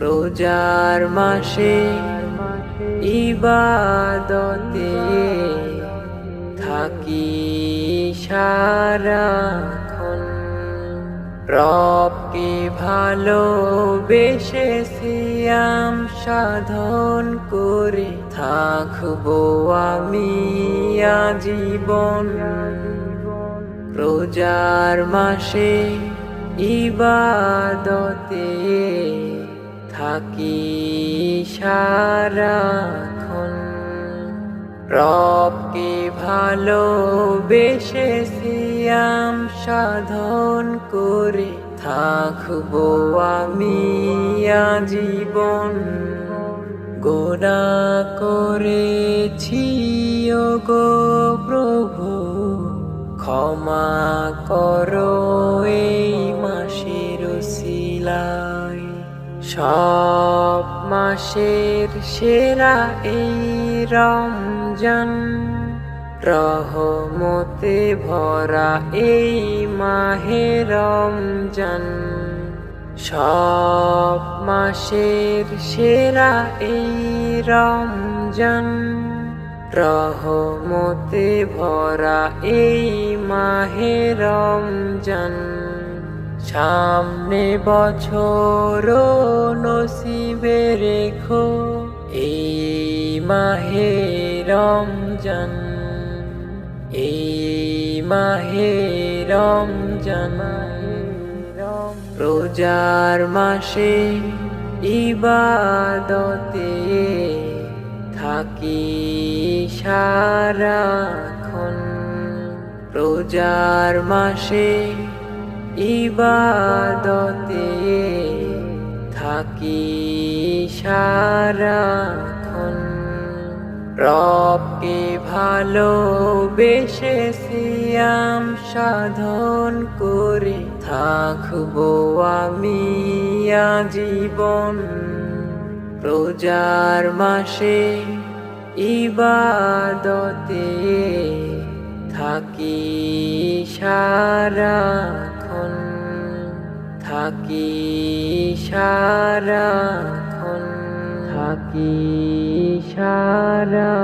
রোজার মাসে ইবাদতে থাকি সারাক্ষণ রবকে ভালো বেশে সিয়াম সাধন করে থাকব আমি আজীবন। রোজার মাসে ইবাদতে থাকি সারাক্ষণ। রবকে ভালো বেশে সাধন করে। থাকব আমি আজীবন। গোনা করেছি গো প্রভু। ক্ষমা করো এই মাসের শিলায় সব মাসের সেরা এই রমজান। রহমতে ভরা এই মাহে রমজান। সব মাসের সেরা এই রমজান। রহমতে ভরা এই মাহে রমজান। সামনে বছর নসিবে রেখো এই মাহে রমজান, এই মাহে রমজান। রোজার মাসে ইবাদতে থাকি সারাক্ষণ। রোজার মাসে ইবাদতে থাকি সারাক্ষণ। রবকে ভালো বেশে সিয়াম সাধন করে থাকব আমি জীবন রোজার মাসে ইবাদতে থাকি সারাক্ষণ। থাকি সারাক্ষণ থাকি সারা